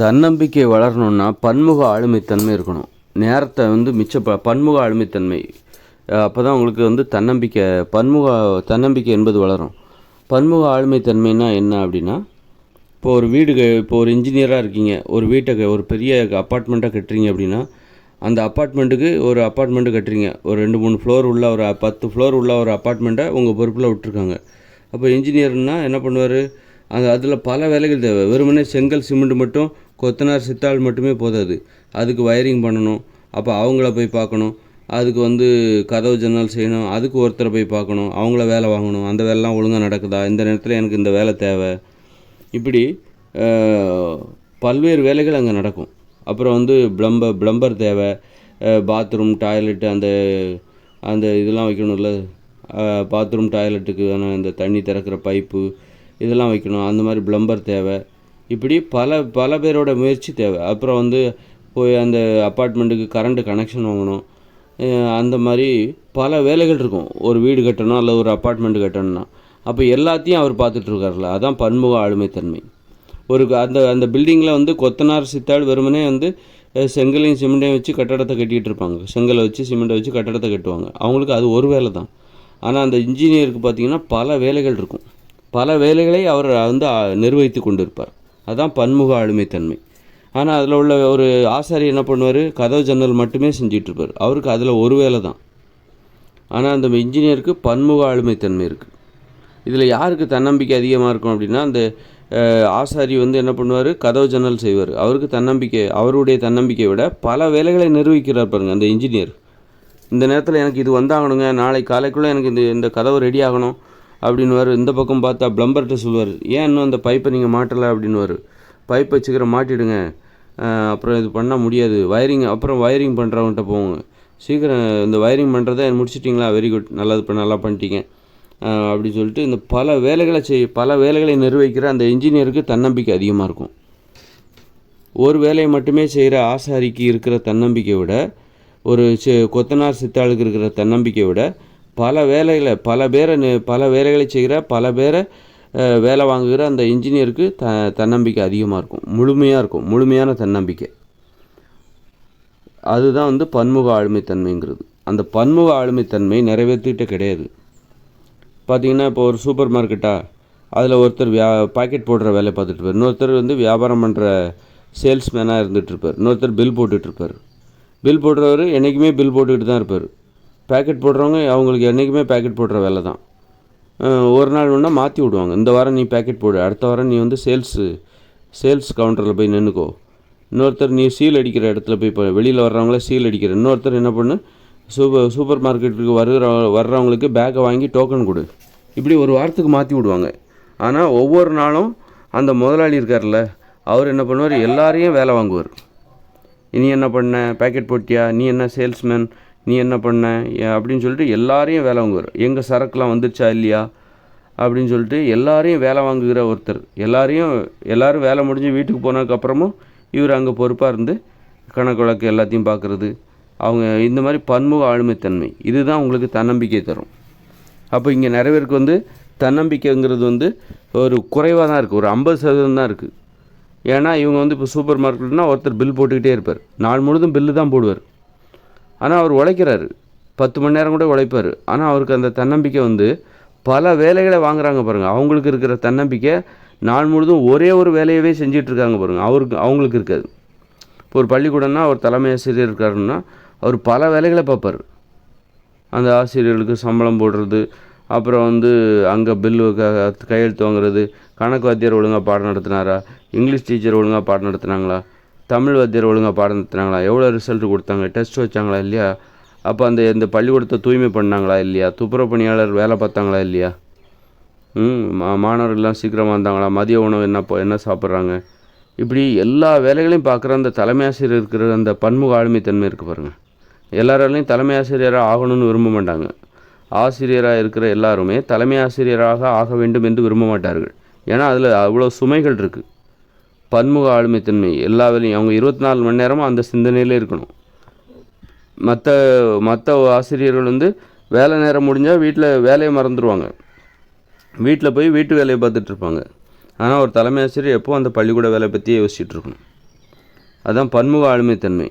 தன்னம்பிக்கை வளரணும்னா பன்முக ஆளுமைத்தன்மை இருக்கணும். நேரத்தை வந்து மிச்ச ப பன்முக ஆளுமைத்தன்மை. அப்போ தான் உங்களுக்கு வந்து தன்னம்பிக்கை பன்முக தன்னம்பிக்கை என்பது வளரும். பன்முக ஆளுமைத்தன்மைனா என்ன அப்படின்னா இப்போ ஒரு வீடு இப்போ ஒரு இன்ஜினியராக இருக்கீங்க ஒரு வீட்டை ஒரு பெரிய அப்பார்ட்மெண்ட்டாக கட்டுறீங்க அப்படின்னா அந்த அப்பார்ட்மெண்ட்டுக்கு ஒரு அப்பார்ட்மெண்ட்டு கட்டுறீங்க. ஒரு ரெண்டு மூணு ஃப்ளோர் உள்ள ஒரு பத்து ஃப்ளோர் உள்ள ஒரு அப்பார்ட்மெண்ட்டை உங்கள் பொறுப்பில் விட்டுருக்காங்க. அப்போ இன்ஜினியர்னால் என்ன பண்ணுவார்? அந்த அதில் பல வேலைகள் தேவை. வெறுமனே செங்கல் சிமெண்ட் மட்டும் கொத்தனார் சித்தாள் மட்டுமே போதாது அதுக்கு வயரிங் பண்ணணும். அப்போ அவங்கள போய் பார்க்கணும். அதுக்கு வந்து கதவு ஜன்னல் செய்யணும். அதுக்கு ஒருத்தரை போய் பார்க்கணும். அவங்கள வேலை வாங்கணும். அந்த வேலைலாம் ஒழுங்காக நடக்குதா? இந்த நேரத்தில் எனக்கு இந்த வேலை தேவை. இப்படி பல்வேறு வேலைகள் அங்கே நடக்கும். அப்புறம் வந்து ப்ளம்பர் ப்ளம்பர் தேவை. பாத்ரூம் டாய்லெட் அந்த அந்த இதெல்லாம் வைக்கணும்ல. பாத்ரூம் டாய்லெட்டுக்கு அந்த தண்ணி திறக்கிற பைப்பு இதெல்லாம் வைக்கணும். அந்த மாதிரி ப்ளம்பர் தேவை. இப்படி பல பல பேரோட முயற்சி தேவை. அப்புறம் வந்து போய் அந்த அப்பார்ட்மெண்ட்டுக்கு கரண்ட்டு கனெக்ஷன் வாங்கணும். அந்த மாதிரி பல வேலைகள் இருக்கும். ஒரு வீடு கட்டணும் அல்லது ஒரு அப்பார்ட்மெண்ட் கட்டணும்னா. அப்போ எல்லாத்தையும் அவர் பார்த்துட்டு அதான் பன்முக ஆளுமைத்தன்மை. ஒரு அந்த அந்த பில்டிங்கில் வந்து கொத்தனார் சித்தாள் வெறுமனே வந்து செங்கலையும் சிமெண்ட்டையும் வச்சு கட்டடத்தை கட்டிகிட்டு இருப்பாங்க. செங்கலை வச்சு சிமெண்ட்டை வச்சு கட்டடத்தை கட்டுவாங்க. அவங்களுக்கு அது ஒரு வேலை தான். ஆனால் அந்த இன்ஜினியருக்கு பார்த்தீங்கன்னா பல வேலைகள் இருக்கும். பல வேலைகளை அவர் வந்து நிர்வகித்து கொண்டிருப்பார். அதுதான் பன்முக ஆளுமைத்தன்மை ஆனால் அதில் உள்ள ஒரு ஆசாரி என்ன பண்ணுவார்? கதவு ஜன்னல் மட்டுமே செஞ்சிட்ருப்பார். அவருக்கு அதில் ஒரு வேலை தான். ஆனால் அந்த இன்ஜினியருக்கு பன்முக ஆளுமைத்தன்மை இருக்குது இதில் யாருக்கு தன்னம்பிக்கை அதிகமாக இருக்கும் அப்படின்னா அந்த ஆசாரி வந்து என்ன பண்ணுவார்? கதவு ஜன்னல் செய்வார். அவருக்கு தன்னம்பிக்கை அவருடைய தன்னம்பிக்கையை விட பல வேலைகளை நிர்வகிக்கிறார் பாருங்க அந்த இன்ஜினியர். இந்த நேரத்தில் எனக்கு இது வந்தாகணுங்க நாளை காலைக்குள்ளே எனக்கு இந்த இந்த கதவு ரெடி ஆகணும். அப்படின்னுவார். இந்த பக்கம் பார்த்தா ப்ளம்பர்கிட்ட சொல்லுவார் ஏன் இன்னும் அந்த பைப்பை நீங்கள் மாட்டலை? அப்படின்னுவார். பைப்பை சீக்கிரம் மாட்டிடுங்க. அப்புறம் இது பண்ண முடியாது. வயரிங் அப்புறம் வயரிங் பண்ணுறவங்ககிட்ட போவோங்க சீக்கிரம் இந்த வயரிங் பண்ணுறதை முடிச்சிட்டிங்களா? வெரி குட் நல்லது இப்போ நல்லா பண்ணிட்டீங்க. அப்படி சொல்லிட்டு இந்த பல வேலைகளை செய் பல வேலைகளை நிர்வகிக்கிற அந்த இன்ஜினியருக்கு தன்னம்பிக்கை அதிகமாக இருக்கும். ஒரு வேலையை மட்டுமே செய்கிற ஆசாரிக்கு இருக்கிற தன்னம்பிக்கை விட ஒரு கொத்தனார் சித்தாளுக்கு இருக்கிற தன்னம்பிக்கையை விட பல வேலைகளை பல பேரை பல வேலைகளை செய்கிற பல பேரை வேலை வாங்குகிற அந்த இன்ஜினியருக்கு த தன்னம்பிக்கை அதிகமாக இருக்கும். முழுமையாக இருக்கும். முழுமையான தன்னம்பிக்கை. அதுதான் வந்து பன்முக ஆளுமைத்தன்மைங்கிறது. அந்த பன்முக ஆளுமைத்தன்மை நிறைவேற்றிட்டு கிடையாது. பார்த்திங்கன்னா இப்போ ஒரு சூப்பர் மார்க்கெட்டா அதில் ஒருத்தர் வியா பாக்கெட் போடுற வேலை பார்த்துட்டு இருப்பார். இன்னொருத்தர் வந்து வியாபாரம் பண்ணுற சேல்ஸ்மேனாக இருந்துகிட்ருப்பார் இன்னொருத்தர் பில் போட்டுட்ருப்பார் பில் போடுறவர் என்றைக்குமே பில் போட்டுக்கிட்டு தான் இருப்பார். பேக்கெட் போடுறவங்க அவங்களுக்கு என்றைக்குமே பேக்கெட் போடுற வேலை தான். ஒரு நாள் ஒன்றா மாற்றி விடுவாங்க. இந்த வாரம் நீ பேக்கெட் போடு அடுத்த வாரம் நீ வந்து சேல்ஸு சேல்ஸ் கவுண்டரில் போய் நின்றுக்கோ இன்னொருத்தர் நீ சீல் அடிக்கிற இடத்துல போய் இப்போ வெளியில் வர்றவங்கள சீல் அடிக்கிற. இன்னொருத்தர் என்ன பண்ணு சூப்பர் சூப்பர் மார்க்கெட்டுக்கு வருகிற வர்றவங்களுக்கு பேக்கை வாங்கி டோக்கன் கொடு. இப்படி ஒரு வாரத்துக்கு மாற்றி விடுவாங்க. ஆனால் ஒவ்வொரு நாளும் அந்த முதலாளி இருக்கார்ல அவர் என்ன பண்ணுவார்? எல்லாரையும் வேலை வாங்குவார். நீ என்ன பண்ண? பேக்கெட் போட்டியா? நீ என்ன சேல்ஸ்மேன் நீ என்ன பண்ண? அப்படின்னு சொல்லிட்டு எல்லாரையும் வேலை வாங்குவார். எங்கள் சரக்குலாம் வந்துருச்சா இல்லையா? அப்படின்னு சொல்லிட்டு எல்லாரையும் வேலை வாங்குகிற ஒருத்தர். எல்லாரையும் எல்லோரும் வேலை முடிஞ்சு வீட்டுக்கு போனதுக்கப்புறமும் இவர் அங்கே பொறுப்பாக இருந்து கணக்கு வழக்கு எல்லாத்தையும் பார்க்குறது அவங்க இந்த மாதிரி பன்முக ஆளுமைத்தன்மை. இதுதான் உங்களுக்கு தன்னம்பிக்கை தரும். அப்போ இங்கே நிறைய பேருக்கு வந்து தன்னம்பிக்கைங்கிறது வந்து ஒரு குறைவாக தான் இருக்குது ஒரு ஐம்பது சதவீதம் தான் இருக்குது ஏன்னா இவங்க வந்து இப்போ சூப்பர் மார்க்கெட்னா ஒருத்தர் பில் போட்டுக்கிட்டே இருப்பார். நாள் முழுதும் பில்லு தான் போடுவார். ஆனால் அவர் உழைக்கிறாரு. பத்து மணி நேரம் கூட உழைப்பார். ஆனால் அவருக்கு அந்த தன்னம்பிக்கை வந்து பல வேலைகளை வாங்குறாங்க பாருங்கள் அவங்களுக்கு இருக்கிற தன்னம்பிக்கை நாள் முழுதும் ஒரே ஒரு வேலையவே செஞ்சிட்ருக்காங்க பாருங்கள் அவருக்கு அவங்களுக்கு இருக்காது. இப்போ ஒரு பள்ளிக்கூடம்னா அவர் தலைமை ஆசிரியர் இருக்காருன்னா அவர் பல வேலைகளை பார்ப்பார். அந்த ஆசிரியர்களுக்கு சம்பளம் போடுறது அப்புறம் வந்து அங்கே பில்லு கையெழுத்து வாங்குறது கணக்கு வாத்தியார் ஒழுங்காக பாடம் நடத்தினாரா இங்கிலீஷ் டீச்சர் ஒழுங்காக பாடம் நடத்துனாங்களா தமிழ் வாத்தியார் ஒழுங்காக பாடம் நடத்துனாங்களா? எவ்வளோ ரிசல்ட் கொடுத்தாங்க? டெஸ்ட் வச்சாங்களா இல்லையா? அப்போ அந்த இந்த பள்ளிக்கூடத்தை தூய்மை பண்ணாங்களா இல்லையா? துப்புரவு பணியாளர் வேலை பார்த்தாங்களா இல்லையா? ம் மா மாணவர்கள்லாம் சீக்கிரமாக வந்தாங்களா? மதிய உணவு என்ன போ- என்ன சாப்பிட்றாங்க? இப்படி எல்லா வேலைகளையும் பார்க்குற அந்த தலைமை ஆசிரியர் இருக்கிற அந்த பன்முக ஆளுமைத்தன்மை இருக்குது பாருங்கள் எல்லாராலையும் தலைமை ஆசிரியராக ஆகணும்னு விரும்ப மாட்டாங்க. ஆசிரியராக இருக்கிற எல்லாருமே தலைமை ஆசிரியராக ஆக வேண்டும் என்று விரும்ப மாட்டார்கள். ஏன்னா அதில் அவ்வளோ சுமைகள் இருக்குது பன்முக ஆளுமைத்தன்மை எல்லா வேலையும். அவங்க இருபத்தி நாலு மணி நேரமும் அந்த சிந்தனையிலே இருக்கணும். மற்ற மற்ற ஆசிரியர்கள் வந்து வேலை நேரம் முடிஞ்சால் வீட்டில் வேலையை மறந்துடுவாங்க வீட்டில் போய் வீட்டு வேலையை பார்த்துட்ருப்பாங்க. ஆனால் ஒரு தலைமை ஆசிரியர் எப்போது அந்த பள்ளிக்கூட வேலை பற்றியே யோசிச்சுட்டு இருக்கணும் பன்முக ஆளுமைத்தன்மை.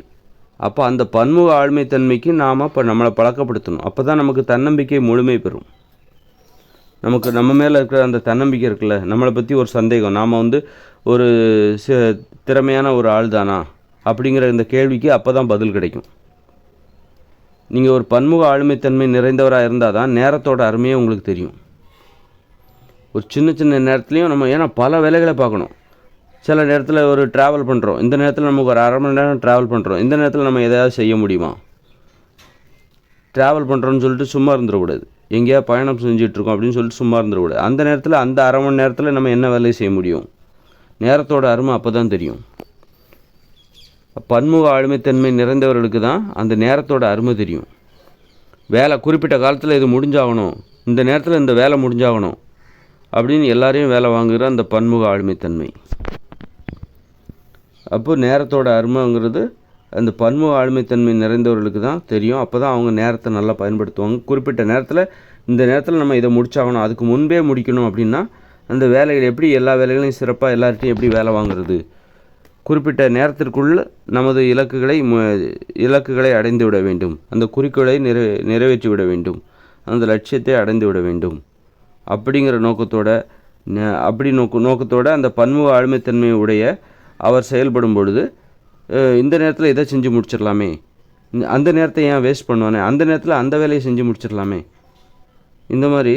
அப்போ அந்த பன்முக ஆளுமைத்தன்மைக்கு நாம் இப்போ நம்மளை பழக்கப்படுத்தணும். அப்போ தான் நமக்கு தன்னம்பிக்கை முழுமை பெறும். நமக்கு நம்ம மேலே இருக்கிற அந்த தன்னம்பிக்கை இருக்குல்ல நம்மளை பற்றி ஒரு சந்தேகம். நாம் வந்து ஒரு ச திறமையான ஒரு ஆள் தானா அப்படிங்கிற இந்த கேள்விக்கு அப்போ தான் பதில் கிடைக்கும். நீங்கள் ஒரு பன்முக ஆளுமைத்தன்மை நிறைந்தவராக இருந்தால் தான் நேரத்தோட அருமையே உங்களுக்கு தெரியும். ஒரு சின்ன சின்ன நேரத்துலையும் நம்ம ஏன்னா பல வேலைகளை பார்க்கணும். சில நேரத்தில் ஒரு ட்ராவல் பண்ணுறோம் இந்த நேரத்தில் நமக்கு ஒரு அரை மணி நேரம் ட்ராவல் பண்ணுறோம் இந்த நேரத்தில் நம்ம எதாவது செய்ய முடியுமா? ட்ராவல் பண்ணுறோன்னு சொல்லிட்டு சும்மா இருந்துடக்கூடாது. எங்கேயா பயணம் செஞ்சிட்ருக்கோம் அப்படின்னு சொல்லிட்டு சும்மா இருந்துடக்கூடாது. அந்த நேரத்தில் அந்த அரை மணி நேரத்தில் நம்ம என்ன வேலையை செய்ய முடியும்? நேரத்தோட அருமை அப்போ தான் தெரியும். பன்முக ஆளுமைத்தன்மை நிறைந்தவர்களுக்கு தான் அந்த நேரத்தோட அருமை தெரியும். வேலை குறிப்பிட்ட காலத்தில் இது முடிஞ்சாகணும். இந்த நேரத்தில் இந்த வேலை முடிஞ்சாகணும். அப்படின்னு எல்லாரையும் வேலை வாங்குகிற அந்த பன்முக ஆளுமைத்தன்மை. அப்போ நேரத்தோட அருமைங்கிறது அந்த பன்முக ஆளுமைத்தன்மை நிறைந்தவர்களுக்கு தான் தெரியும். அப்போ தான் அவங்க நேரத்தை நல்லா பயன்படுத்துவாங்க. குறிப்பிட்ட நேரத்தில் இந்த நேரத்தில் நம்ம இதை முடிச்சாகணும். அதுக்கு முன்பே முடிக்கணும் அப்படின்னா அந்த வேலைகள் எப்படி எல்லா வேலைகளையும் சிறப்பாக எல்லார்ட்டையும் எப்படி வேலை வாங்குறது? குறிப்பிட்ட நேரத்திற்குள் நமது இலக்குகளை இலக்குகளை அடைந்து விட வேண்டும். அந்த குறிக்கோளை நிறை நிறைவேற்றி விட வேண்டும். அந்த லட்சியத்தை அடைந்து விட வேண்டும். அப்படிங்கிற நோக்கத்தோட அப்படி நோக்கு நோக்கத்தோட அந்த பன்முக ஆளுமைத்தன்மை உடைய அவர் செயல்படும் பொழுது இந்த நேரத்தில் இதை செஞ்சு முடிச்சிடலாமே. அந்த நேரத்தை ஏன் வேஸ்ட் பண்ணுவானே? அந்த நேரத்தில் அந்த வேலையை செஞ்சு முடிச்சிடலாமே. இந்த மாதிரி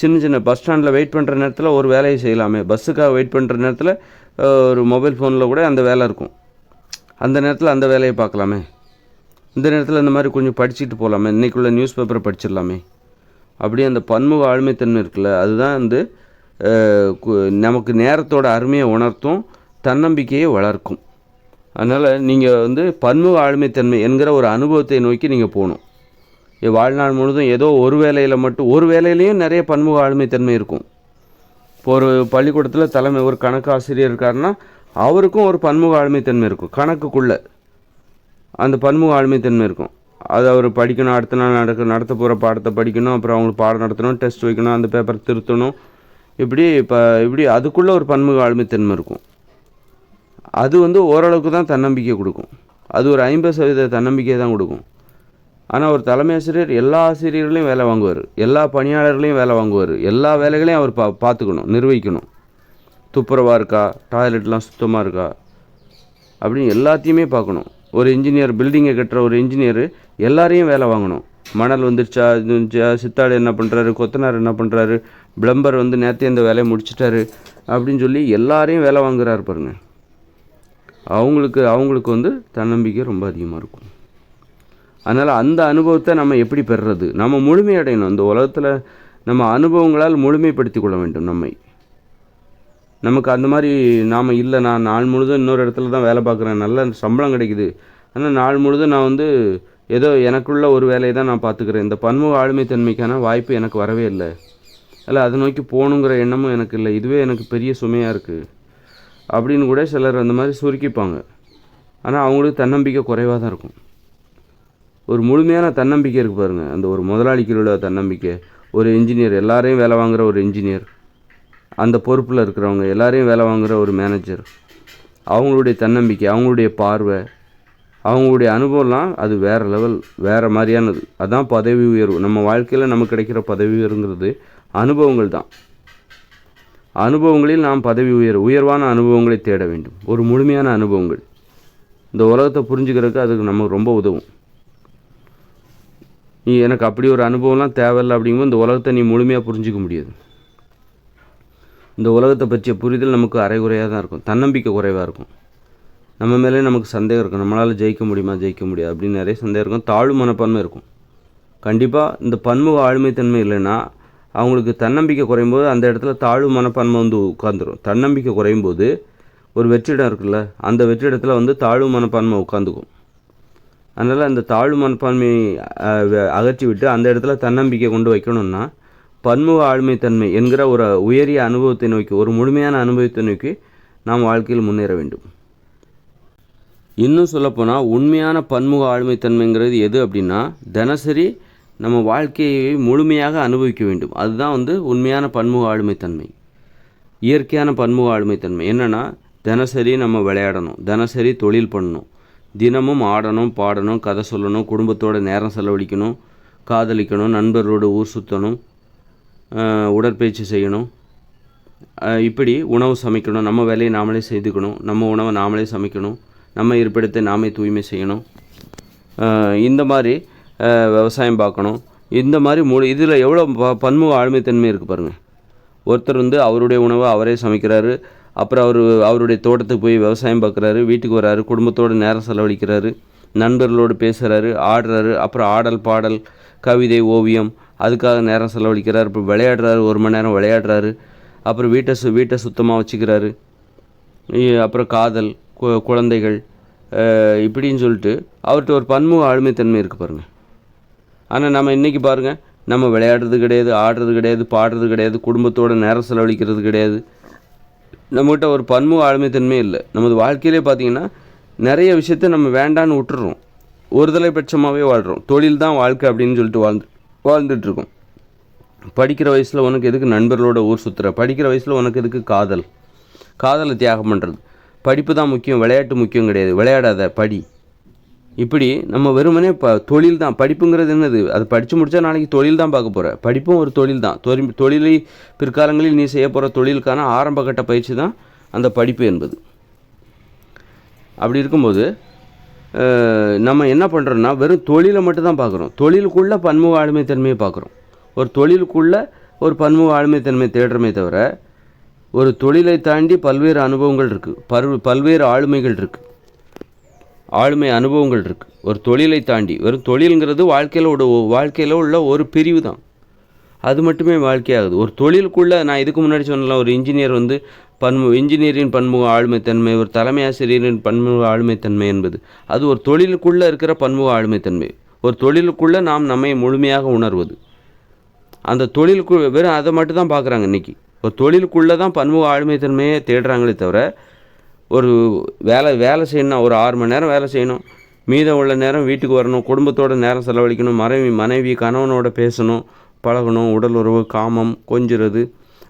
சின்ன சின்ன பஸ் ஸ்டாண்டில் வெயிட் பண்ணுற நேரத்தில் ஒரு வேலையை செய்யலாமே. பஸ்ஸுக்காக வெயிட் பண்ணுற நேரத்தில் ஒரு மொபைல் ஃபோனில் கூட அந்த வேலை இருக்கும். அந்த நேரத்தில் அந்த வேலையை பார்க்கலாமே. இந்த நேரத்தில் இந்த மாதிரி கொஞ்சம் படிச்சுட்டு போகலாமே இன்றைக்குள்ள நியூஸ் பேப்பரை படிச்சிடலாமே. அப்படியே அந்த பன்முக ஆளுமைத்தன்மை இருக்குல்ல அதுதான் வந்து நமக்கு நேரத்தோட அருமையை உணர்த்தும் தன்னம்பிக்கையை வளர்க்கும். அதனால் நீங்கள் வந்து பன்முக ஆளுமைத்தன்மை என்கிற ஒரு அனுபவத்தை நோக்கி நீங்கள் போகணும். வாழ்நாள் முழுதும் ஏதோ ஒரு வேலையில் மட்டும் ஒரு வேலையிலையும் நிறைய பன்முக ஆளுமைத்தன்மை இருக்கும். இப்போ ஒரு பள்ளிக்கூடத்தில் தலைமை ஒரு கணக்கு ஆசிரியர் இருக்காருன்னா அவருக்கும் ஒரு பன்முக ஆளுமைத்தன்மை இருக்கும் கணக்குக்குள்ளே. அந்த பன்முக ஆளுமைத்தன்மை இருக்கும். அது அவர் படிக்கணும் அடுத்த நாள் நடக்க நடத்த போகிற பாடத்தை படிக்கணும் அப்புறம் அவங்களுக்கு பாடம் நடத்தணும் டெஸ்ட் வைக்கணும் அந்த பேப்பர் திருத்தணும். இப்படி இப்போ இப்படி அதுக்குள்ளே ஒரு பன்முக ஆளுமைத்தன்மை இருக்கும். அது வந்து ஓரளவுக்கு தான் தன்னம்பிக்கை கொடுக்கும். அது ஒரு ஐம்பது சதவீத தன்னம்பிக்கை தான் கொடுக்கும். ஆனால் ஒரு தலைமை ஆசிரியர் எல்லா ஆசிரியர்களையும் வேலை வாங்குவார். எல்லா பணியாளர்களையும் வேலை வாங்குவார். எல்லா வேலைகளையும் அவர் பா பார்த்துக்கணும் நிர்வகிக்கணும். துப்புரவாக இருக்கா? டாய்லெட்லாம் சுத்தமாக இருக்கா? அப்படின்னு எல்லாத்தையுமே பார்க்கணும். ஒரு இன்ஜினியர் பில்டிங்கை கட்டுற ஒரு இன்ஜினியர் எல்லாரையும் வேலை வாங்கணும். மணல் வந்துருச்சா? இது வந்துச்சா? சித்தாடு என்ன பண்ணுறாரு கொத்தனார் என்ன பண்ணுறாரு பிளம்பர் வந்து நேற்றே இந்த வேலையை முடிச்சிட்டாரு அப்படின்னு சொல்லி எல்லாரையும் வேலை வாங்குறாரு பாருங்கள் அவங்களுக்கு அவங்களுக்கு வந்து தன்னம்பிக்கை ரொம்ப அதிகமாக இருக்கும். அதனால் அந்த அனுபவத்தை நம்ம எப்படி பெறுறது? நம்ம முழுமையடையணும் இந்த உலகத்தில் நம்ம அனுபவங்களால் முழுமைப்படுத்தி கொள்ள வேண்டும் நம்மை. நமக்கு அந்த மாதிரி நாம் இல்லை. நான் நாள் முழுதும் இன்னொரு இடத்துல தான் வேலை பார்க்குறேன். நல்ல சம்பளம் கிடைக்குது. ஆனால் நாள் முழுதும் நான் வந்து ஏதோ எனக்குள்ள ஒரு வேலையை தான் நான் பார்த்துக்கிறேன். இந்த பன்முக ஆளுமைத்தன்மைக்கான வாய்ப்பு எனக்கு வரவே இல்லை. இல்லை அதை நோக்கி போகணுங்கிற எண்ணமும் எனக்கு இல்லை. இதுவே எனக்கு பெரிய சுமையாக இருக்குது அப்படின்னு கூட சிலர் அந்த மாதிரி சுருக்கிப்பாங்க. ஆனால் அவங்களுக்கு தன்னம்பிக்கை குறைவாக தான் இருக்கும். ஒரு முழுமையான தன்னம்பிக்கை இருக்குது பாருங்கள் அந்த ஒரு முதலாளிக்கு உள்ள தன்னம்பிக்கை. ஒரு இன்ஜினியர் எல்லாரையும் வேலை வாங்குகிற ஒரு இன்ஜினியர் அந்த பொறுப்பில் இருக்கிறவங்க எல்லாரையும் வேலை வாங்குகிற ஒரு மேனேஜர் அவங்களுடைய தன்னம்பிக்கை அவங்களுடைய பார்வை அவங்களுடைய அனுபவம்லாம் அது வேறு லெவல் வேறு மாதிரியானது. அதுதான் பதவி உயர்வு. நம்ம வாழ்க்கையில் நமக்கு கிடைக்கிற பதவி உயர்வுங்கிறது அனுபவங்கள் தான். அனுபவங்களில் நாம் பதவி உயர் உயர்வான அனுபவங்களை தேட வேண்டும். ஒரு முழுமையான அனுபவங்கள். இந்த உலகத்தை புரிஞ்சுக்கிறதுக்கு அதுக்கு நமக்கு ரொம்ப உதவும். நீ எனக்கு அப்படி ஒரு அனுபவம்லாம் தேவையில்லை அப்படிங்கும்போது இந்த உலகத்தை நீ முழுமையாக புரிஞ்சிக்க முடியாது. இந்த உலகத்தை பற்றிய புரிதல் நமக்கு அரைகுறையாக தான் இருக்கும். தன்னம்பிக்கை குறைவாக இருக்கும். நம்ம மேலே நமக்கு சந்தேகம் இருக்கும். நம்மளால் ஜெயிக்க முடியுமா ஜெயிக்க முடியாது அப்படின்னு நிறைய சந்தேகம் இருக்கும். தாழ்வு மனப்பான்மை இருக்கும். கண்டிப்பாக இந்த பன்முக ஆளுமைத்தன்மை இல்லைன்னா அவங்களுக்கு தன்னம்பிக்கை குறையும் போது அந்த இடத்துல தாழ்வு மனப்பான்மை வந்து உட்காந்துரும் தன்னம்பிக்கை குறையும் போது ஒரு வெற்றிடம் இருக்குல்ல அந்த வெற்றிடத்தில் வந்து தாழ்வு மனப்பான்மை உட்காந்துக்கும் அதனால் அந்த தாழ்வு மனப்பான்மையை அகற்றி விட்டு அந்த இடத்துல தன்னம்பிக்கை கொண்டு வைக்கணும்னா பன்முக ஆளுமைத்தன்மை என்கிற ஒரு உயரிய அனுபவத்தை நோக்கி ஒரு முழுமையான அனுபவத்தை நோக்கி நாம் வாழ்க்கையில் முன்னேற வேண்டும். இன்னும் சொல்லப்போனால் உண்மையான பன்முக ஆளுமைத்தன்மைங்கிறது எது அப்படின்னா தினசரி நம்ம வாழ்க்கையை முழுமையாக அனுபவிக்க வேண்டும். அதுதான் வந்து உண்மையான பன்முக ஆளுமைத்தன்மை. இயற்கையான பன்முக ஆளுமைத்தன்மை. என்னென்னா தினசரி நம்ம விளையாடணும். தினசரி தொழில் பண்ணணும். தினமும் ஆடணும் பாடணும் கதை சொல்லணும் குடும்பத்தோட நேரம் செலவழிக்கணும் காதலிக்கணும் நண்பர்களோட ஊர் சுற்றணும் உடற்பயிற்சி செய்யணும். இப்படி உணவு சமைக்கணும். நம்ம வேலையை நாமளே செய்துக்கணும். நம்ம உணவை நாமளே சமைக்கணும். நம்ம இருப்பிடத்தை நாமே தூய்மை செய்யணும். இந்த மாதிரி விவசாயம் பார்க்கணும். இந்த மாதிரி மூ இதில் எவ்வளோ ப பன்முக ஆளுமைத்தன்மை இருக்குது பாருங்கள் ஒருத்தர் வந்து அவருடைய உணவை அவரே சமைக்கிறாரு. அப்புறம் அவர் அவருடைய தோட்டத்துக்கு போய் விவசாயம் பார்க்குறாரு வீட்டுக்கு வராரு குடும்பத்தோடு நேரம் செலவழிக்கிறாரு நண்பர்களோடு பேசுகிறாரு ஆடுறாரு அப்புறம் ஆடல் பாடல் கவிதை ஓவியம் அதுக்காக நேரம் செலவழிக்கிறார் இப்போ விளையாடுறாரு ஒரு மணி நேரம் விளையாடுறாரு அப்புறம் வீட்டை சு வீட்டை சுத்தமாக வச்சுக்கிறாரு அப்புறம் காதல் கு- குழந்தைகள் இப்படின்னு சொல்லிட்டு அவர்கிட்ட ஒரு பன்முக ஆளுமைத்தன்மை இருக்குது பாருங்கள் ஆனால் நம்ம இன்றைக்கி பாருங்கள் நம்ம விளையாடுறது கிடையாது ஆடுறது கிடையாது பாடுறது கிடையாது குடும்பத்தோட நேரம் செலவழிக்கிறது கிடையாது நம்மகிட்ட ஒரு பன்முக ஆளுமைத்தன்மை இல்லை. நமது வாழ்க்கையிலே பார்த்தீங்கன்னா நிறைய விஷயத்த நம்ம வேண்டான்னு விட்டுறோம். ஒருதலை பட்சமாகவே வாழ்கிறோம் தொழில் தான் வாழ்க்கை அப்படின்னு சொல்லிட்டு வாழ்ந்து வாழ்ந்துட்டுருக்கோம். படிக்கிற வயசில் உனக்கு எதுக்கு நண்பர்களோட ஊர் சுற்றுற படிக்கிற வயசில் உனக்கு எதுக்கு காதல்? காதலை தியாகம் பண்ணுறது படிப்பு தான் முக்கியம் விளையாட்டு முக்கியம் கிடையாது. விளையாடாத படி. இப்படி நம்ம வெறுமனே ப தொழில் தான் படிப்புங்கிறது என்னது? அது படித்து முடித்தா நாளைக்கு தொழில் தான் பார்க்க போகிற படிப்பும் ஒரு தொழில் தான் தொழில் தொழிலை பிற்காலங்களில் நீ செய்ய போகிற தொழிலுக்கான ஆரம்பகட்ட பயிற்சி தான் அந்த படிப்பு என்பது. அப்படி இருக்கும்போது நம்ம என்ன பண்ணுறோம்னா வெறும் தொழிலை மட்டும் தான் பார்க்குறோம். தொழிலுக்குள்ளே பன்முக ஆளுமைத்தன்மையை பார்க்குறோம். ஒரு தொழிலுக்குள்ளே ஒரு பன்முக ஆளுமைத்தன்மை தேடுறமே தவிர ஒரு தொழிலை தாண்டி பல்வேறு அனுபவங்கள் இருக்குது பல் பல்வேறு ஆளுமைகள் இருக்குது ஆளுமை அனுபவங்கள் இருக்குது ஒரு தொழிலை தாண்டி வெறும் தொழிலுங்கிறது வாழ்க்கையில் உட வாழ்க்கையில் உள்ள ஒரு பிரிவு தான். அது மட்டுமே வாழ்க்கையாகுது ஒரு தொழிலுக்குள்ளே நான் இதுக்கு முன்னாடி சொன்னல ஒரு இன்ஜினியர் வந்து பன்மு இன்ஜினியரின் பன்முக ஆளுமைத்தன்மை ஒரு தலைமை ஆசிரியரின் பன்முக ஆளுமைத்தன்மை என்பது. அது ஒரு தொழிலுக்குள்ளே இருக்கிற பன்முக ஆளுமைத்தன்மை ஒரு தொழிலுக்குள்ளே நாம் நம்மை முழுமையாக உணர்வது. அந்த தொழிலுக்கு வெறும் அதை மட்டும் தான் பார்க்குறாங்க இன்றைக்கி ஒரு தொழிலுக்குள்ளே தான் பன்முக ஆளுமைத்தன்மையை தேடுறாங்களே தவிர ஒரு வேலை வேலை செய்யணும் ஒரு ஆறு மணி நேரம் வேலை செய்யணும். மீதம் உள்ள நேரம் வீட்டுக்கு வரணும் குடும்பத்தோட நேரம் செலவழிக்கணும் மனைவி மனைவி கணவனோட பேசணும் பழகணும் உடல் உறவு காமம் கொஞ்சுறது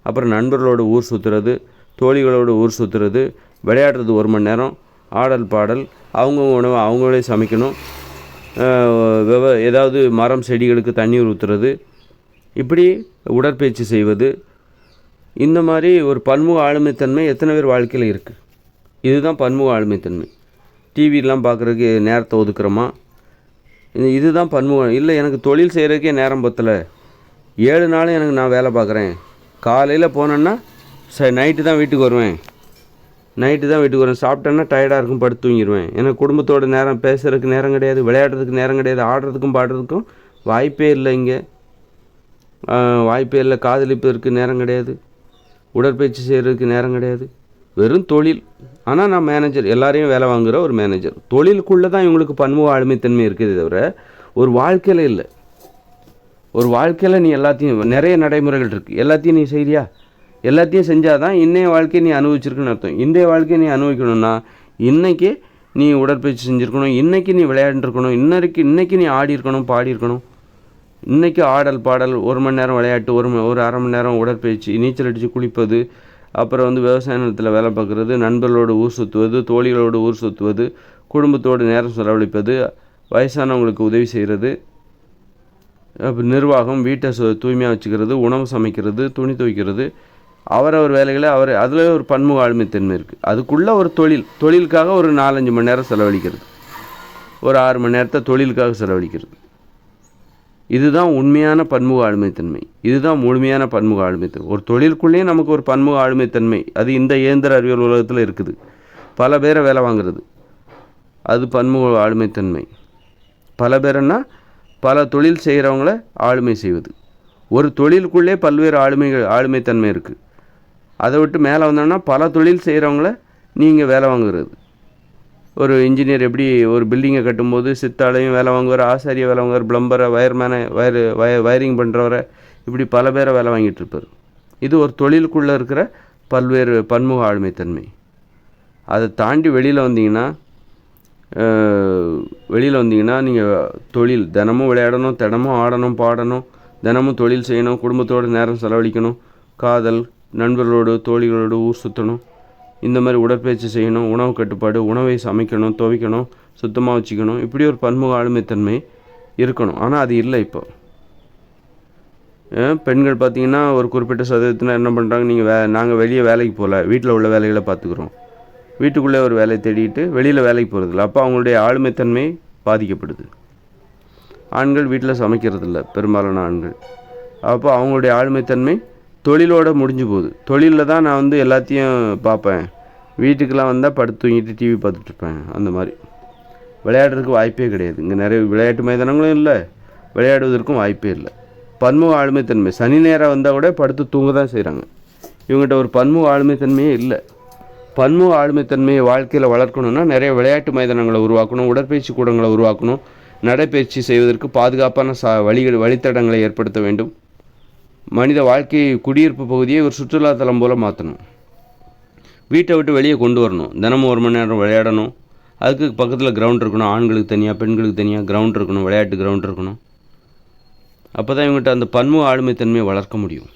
அப்புறம் நண்பர்களோட ஊர் சுற்றுறது தோழிகளோட ஊர் சுற்றுறது விளையாடுறது ஒரு மணி நேரம் ஆடல் பாடல் அவங்கவுங்க உணவை அவங்களே சமைக்கணும். விவ ஏதாவது மரம் செடிகளுக்கு தண்ணீர் ஊற்றுறது இப்படி உடற்பயிற்சி செய்வது. இந்த மாதிரி ஒரு பன்முக ஆளுமைத்தன்மை எத்தனை பேர் வாழ்க்கையில் இருக்குது இதுதான் பன்முக ஆளுமைத்தன்மை. டிவிலாம் பார்க்குறதுக்கு நேரத்தை ஒதுக்குறோமா? இதுதான் பன்முகம் இல்லை எனக்கு தொழில் செய்கிறதுக்கே நேரம் பத்தலை. ஏழு நாளும் எனக்கு நான் வேலை பார்க்குறேன். காலையில் போனேன்னா ச நைட்டு தான் வீட்டுக்கு வருவேன். நைட்டு தான் வீட்டுக்கு வருவேன். சாப்பிட்டேன்னா டயர்டாக இருக்கும் படுத்து தூங்கிடுவேன் எனக்கு குடும்பத்தோட நேரம் பேசுகிறதுக்கு நேரம் கிடையாது விளையாடுறதுக்கு நேரம் கிடையாது ஆடுறதுக்கும் பாடுறதுக்கும் வாய்ப்பே இல்லை இங்கே. வாய்ப்பே இல்லை காதலிப்பதற்கு நேரம் கிடையாது உடற்பயிற்சி செய்கிறதுக்கு நேரம் கிடையாது. வெறும் தொழில். ஆனால் நான் மேனேஜர் எல்லாரையும் வேலை வாங்குகிற ஒரு மேனேஜர் தொழிலுக்குள்ளே தான் இவங்களுக்கு பன்முக ஆளுமைத்தன்மை இருக்குது தவிர ஒரு வாழ்க்கையில் இல்லை. ஒரு வாழ்க்கையில் நீ எல்லாத்தையும் நிறைய நடைமுறைகள் இருக்குது எல்லாத்தையும் நீ செய்கிறியா எல்லாத்தையும் செஞ்சால் தான் இன்றைய வாழ்க்கையை நீ அனுபவிச்சிருக்குன்னு அர்த்தம். இன்றைய வாழ்க்கையை நீ அனுபவிக்கணும்னா இன்றைக்கி நீ உடற்பயிற்சி செஞ்சுருக்கணும் இன்றைக்கி நீ விளையாண்டுருக்கணும் இன்னைக்கு இன்றைக்கி நீ ஆடி இருக்கணும் பாடி இருக்கணும் இன்றைக்கி ஆடல் பாடல் ஒரு மணி நேரம் விளையாட்டு ஒரு ஒரு அரை மணி நேரம் உடற்பயிற்சி நீச்சல் அடித்து குளிப்பது அப்புறம் வந்து விவசாய நிலத்தில் வேலை பார்க்குறது நண்பர்களோடு ஊர் சுற்றுவது தோழிகளோடு ஊர் சுற்றுவது குடும்பத்தோடு நேரம் செலவழிப்பது வயசானவங்களுக்கு உதவி செய்கிறது அப்புறம் நிர்வாகம் வீட்டை சு தூய்மையாக வச்சுக்கிறது உணவு சமைக்கிறது துணி துவைக்கிறது அவரவர் வேலைகளை அவர் அதில் ஒரு பன்முக ஆளுமைத்தன்மை இருக்குது அதுக்குள்ளே ஒரு தொழில் தொழிலுக்காக ஒரு நாலஞ்சு மணி நேரம் செலவழிக்கிறது. ஒரு ஆறு மணி நேரத்தை தொழிலுக்காக செலவழிக்கிறது. இதுதான் உண்மையான பன்முக ஆளுமைத்தன்மை. இதுதான் முழுமையான பன்முக ஆளுமைத்தன்மை. ஒரு தொழிலுக்குள்ளேயே நமக்கு ஒரு பன்முக ஆளுமைத்தன்மை அது இந்த இயந்திர அறிவியல் உலகத்தில் இருக்குது. பல பேரை வேலை வாங்குறது. அது பன்முக ஆளுமைத்தன்மை. பல பேருன்னா பல தொழில் செய்கிறவங்கள ஆளுமை செய்வது. ஒரு தொழிலுக்குள்ளே பல்வேறு ஆளுமைகள் ஆளுமைத்தன்மை இருக்குது அதை விட்டு மேலே வந்தோன்னா பல தொழில் செய்கிறவங்கள நீங்கள் வேலை வாங்குறது. ஒரு இன்ஜினியர் எப்படி ஒரு பில்டிங்கை கட்டும்போது சித்தாலையும் வேலை வாங்குவார் ஆசாரியை வேலை வாங்குவார் பிளம்பரை வயர்மேனை வயர் வய வயரிங் பண்ணுறவரை இப்படி பல பேரை வேலை வாங்கிட்டு இருப்பார். இது ஒரு தொழிலுக்குள்ளே இருக்கிற பல்வேறு பன்முக ஆளுமைத்தன்மை. அதை தாண்டி வெளியில் வந்தீங்கன்னா வெளியில் வந்தீங்கன்னா நீங்கள் தொழில் தினமும் விளையாடணும் தினமும் ஆடணும் பாடணும் தினமும் தொழில் செய்யணும் குடும்பத்தோடு நேரம் செலவழிக்கணும் காதல் நண்பர்களோடு தோழிகளோடு ஊர் சுற்றணும் இந்த மாதிரி உடற்பயிற்சி செய்யணும் உணவு கட்டுப்பாடு உணவை சமைக்கணும் துவைக்கணும் சுத்தமாக வச்சுக்கணும். இப்படி ஒரு பன்முக ஆளுமைத்தன்மை இருக்கணும். ஆனால் அது இல்லை இப்போ. பெண்கள் பார்த்தீங்கன்னா ஒரு குறிப்பிட்ட சதவீதத்தில் என்ன பண்ணுறாங்க நீங்கள் வே நாங்கள் வெளியே வேலைக்கு போகல. வீட்டில் உள்ள வேலைகளை பார்த்துக்குறோம். வீட்டுக்குள்ளே ஒரு வேலையை தேடிட்டு வெளியில் வேலைக்கு போகிறதில்ல அப்போ அவங்களுடைய ஆளுமைத்தன்மை பாதிக்கப்படுது. ஆண்கள் வீட்டில் சமைக்கிறதில்ல. பெரும்பாலான ஆண்கள். அப்போ அவங்களுடைய ஆளுமைத்தன்மை தொழிலோடு முடிஞ்சு போகுது. தொழிலில் தான் நான் வந்து எல்லாத்தையும் பார்ப்பேன். வீட்டுக்கெலாம் வந்தால் படுத்து தூங்கிட்டு டிவி பார்த்துட்ருப்பேன் அந்த மாதிரி. விளையாடுறதுக்கு வாய்ப்பே கிடையாது. இங்கே நிறைய விளையாட்டு மைதானங்களும் இல்லை. விளையாடுவதற்கும் வாய்ப்பே இல்லை. பன்முக ஆளுமைத்தன்மை. சனி நேரம் வந்தால் கூட படுத்து தூங்க தான் செய்கிறாங்க இவங்ககிட்ட ஒரு பன்முக ஆளுமைத்தன்மையே இல்லை. பன்முக ஆளுமைத்தன்மையை வாழ்க்கையில் வளர்க்கணும்னா நிறைய விளையாட்டு மைதானங்களை உருவாக்கணும் உடற்பயிற்சி கூடங்களை உருவாக்கணும் நடைப்பயிற்சி செய்வதற்கு பாதுகாப்பான சா வழிகள் வழித்தடங்களை ஏற்படுத்த வேண்டும். மனித வாழ்க்கை குடியிருப்பு பகுதியை ஒரு சுற்றுலாத்தலம் போல் மாற்றணும் வீட்டை விட்டு வெளியே கொண்டு வரணும். தினமும் ஒரு மணி நேரம் விளையாடணும். அதுக்கு பக்கத்தில் கிரவுண்ட் இருக்கணும். ஆண்களுக்கு தனியாக பெண்களுக்கு தனியாக கிரவுண்ட் இருக்கணும். விளையாட்டு கிரவுண்ட் இருக்கணும். அப்போ தான் இவங்ககிட்ட அந்த பன்முக ஆளுமைத்தன்மையை வளர்க்க முடியும்.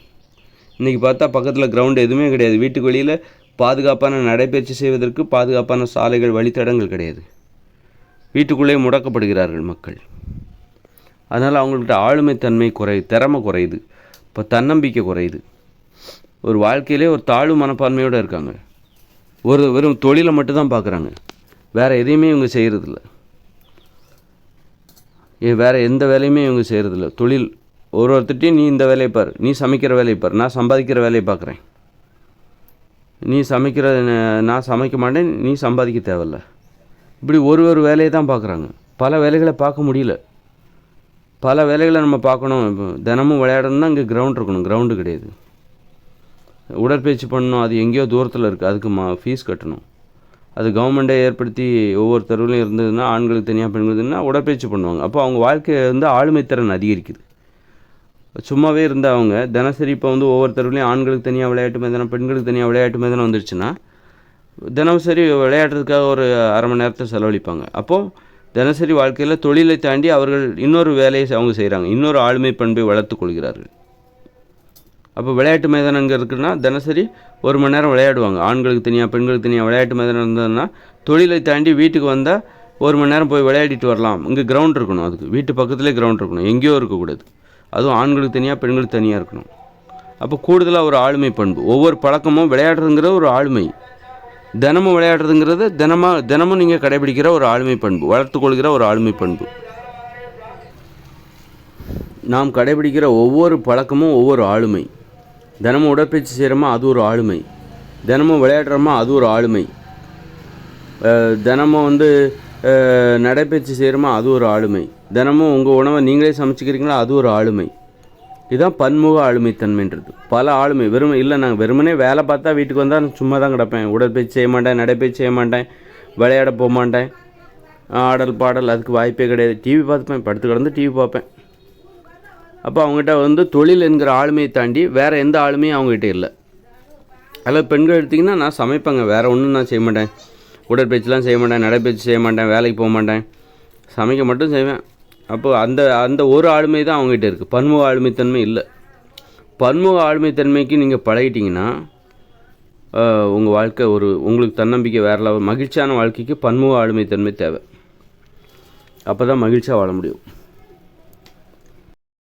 இன்றைக்கி பார்த்தா பக்கத்தில் கிரவுண்டு எதுவுமே கிடையாது. வீட்டுக்கு வெளியில் பாதுகாப்பான நடைபயிற்சி செய்வதற்கு பாதுகாப்பான சாலைகள் வழித்தடங்கள் கிடையாது. வீட்டுக்குள்ளே முடக்கப்படுகிறார்கள் மக்கள். அதனால் அவங்கள்ட்ட ஆளுமைத்தன்மை குறை திறமை குறையுது. இப்போ தன்னம்பிக்கை குறையுது. ஒரு வாழ்க்கையிலே ஒரு தாழ்வு மனப்பான்மையோடு இருக்காங்க. ஒரு வெறும் தொழிலை மட்டும்தான் பார்க்குறாங்க. வேறு எதையுமே இவங்க செய்கிறதில்ல ஏ வேறு எந்த வேலையுமே இவங்க செய்கிறதில்ல தொழில் ஒரு ஒருத்தட்டையும் நீ இந்த வேலையை பார் நீ சமைக்கிற வேலையை பார் நான் சம்பாதிக்கிற வேலையை பார்க்குறேன். நீ சமைக்கிற நான் சமைக்க மாட்டேன் நீ சம்பாதிக்க தேவையில்ல. இப்படி ஒரு ஒரு வேலையை தான் பார்க்குறாங்க. பல வேலைகளை பார்க்க முடியல. பல வேலைகளை நம்ம பார்க்கணும். இப்போ தினமும் விளையாடணும்னா இங்கே கிரவுண்ட் இருக்கணும். கிரவுண்டு கிடையாது. உடற்பயிற்சி பண்ணணும். அது எங்கேயோ தூரத்தில் இருக்குது அதுக்கு மா ஃபீஸ் கட்டணும். அது கவர்மெண்ட்டே ஏற்படுத்தி ஒவ்வொரு தெருவிலையும் இருந்ததுன்னா ஆண்களுக்கு தனியாக பெண்களுக்குன்னா உடற்பயிற்சி பண்ணுவாங்க. அப்போ அவங்க வாழ்க்கையை வந்து ஆளுமைத்திறன் அதிகரிக்குது. சும்மாவே இருந்த அவங்க தினசரி இப்போ வந்து ஒவ்வொரு தெருவிலையும் ஆண்களுக்கு தனியாக விளையாட்டு மைதானம் பெண்களுக்கு தனியாக விளையாட்டு மைதானம் வந்துருச்சுன்னா தினசரி விளையாடுறதுக்காக ஒரு அரை மணி நேரத்தை செலவழிப்பாங்க. அப்போது தினசரி வாழ்க்கையில் தொழிலை தாண்டி அவர்கள் இன்னொரு வேலையை அவங்க செய்கிறாங்க இன்னொரு ஆளுமை பண்பை வளர்த்துக் கொள்கிறார்கள். அப்போ விளையாட்டு மைதானம் இங்கே இருக்குன்னா தினசரி ஒரு மணி நேரம் விளையாடுவாங்க. ஆண்களுக்கு தனியாக பெண்களுக்கு தனியாக விளையாட்டு மைதானம் இருந்ததுன்னா தொழிலை தாண்டி வீட்டுக்கு வந்தால் ஒரு மணி நேரம் போய் விளையாடிட்டு வரலாம். இங்கே கிரவுண்ட் இருக்கணும் அதுக்கு. வீட்டு பக்கத்துலேயே கிரவுண்ட் இருக்கணும். எங்கேயோ இருக்கக்கூடாது. அதுவும் ஆண்களுக்கு தனியாக பெண்களுக்கு தனியாக இருக்கணும். அப்போ கூடுதலாக ஒரு ஆளுமை பண்பு. ஒவ்வொரு பழக்கமும் விளையாடுறதுங்கிறது ஒரு ஆளுமை. தினமும் விளையாடுறதுங்கிறது தினமாக தினமும் நீங்கள் கடைபிடிக்கிற ஒரு ஆளுமை பண்பு. வளர்த்துக்கொள்கிற ஒரு ஆளுமை பண்பு. நாம் கடைபிடிக்கிற ஒவ்வொரு பழக்கமும் ஒவ்வொரு ஆளுமை. தினமும் உடற்பயிற்சி செய்கிறோமா அது ஒரு ஆளுமை. தினமும் விளையாடுறோமா? அது ஒரு ஆளுமை. தினமும் வந்து நடைப்பயிற்சி செய்கிறோமா அது ஒரு ஆளுமை. தினமும் உங்கள் உணவை நீங்களே சமைச்சிக்கிறீங்களா? அது ஒரு ஆளுமை. இதுதான் பன்முக ஆளுமைத்தன்மைன்றது பல ஆளுமை. வெறும் இல்லை நாங்கள் வெறுமனே வேலை பார்த்தா வீட்டுக்கு வந்தால் நான் சும்மா தான் கிடப்பேன். உடற்பயிற்சி செய்ய மாட்டேன் நடைப்பயிற்சி செய்ய மாட்டேன் விளையாட போக மாட்டேன். ஆடல் பாடல் அதுக்கு வாய்ப்பே கிடையாது. டிவி பார்த்துப்பேன் படுத்து கிடந்து டிவி பார்ப்பேன். அப்போ அவங்ககிட்ட வந்து தொழில் என்கிற ஆளுமையை தாண்டி வேறு எந்த ஆளுமையும் அவங்ககிட்ட இல்லை. அதில் பெண்கள் எடுத்திங்கன்னா நான் சமைப்பேங்க. வேறு ஒன்றும் நான் செய்ய மாட்டேன். உடற்பயிற்சிலாம் செய்ய மாட்டேன். நடைப்பயிற்சி செய்ய மாட்டேன். வேலைக்கு போக மாட்டேன். சமைக்க மட்டும் செய்வேன். அப்போது அந்த அந்த ஒரு ஆளுமை தான் அவங்ககிட்ட இருக்குது பன்முக ஆளுமைத்தன்மை இல்லை. பன்முக ஆளுமைத்தன்மைக்கு நீங்கள் பழகிட்டிங்கன்னா உங்கள் வாழ்க்கை ஒரு உங்களுக்கு தன்னம்பிக்கை வேறு லெவல் மகிழ்ச்சியான வாழ்க்கைக்கு பன்முக ஆளுமைத்தன்மை தேவை. அப்போ தான் மகிழ்ச்சியாக வாழ முடியும்.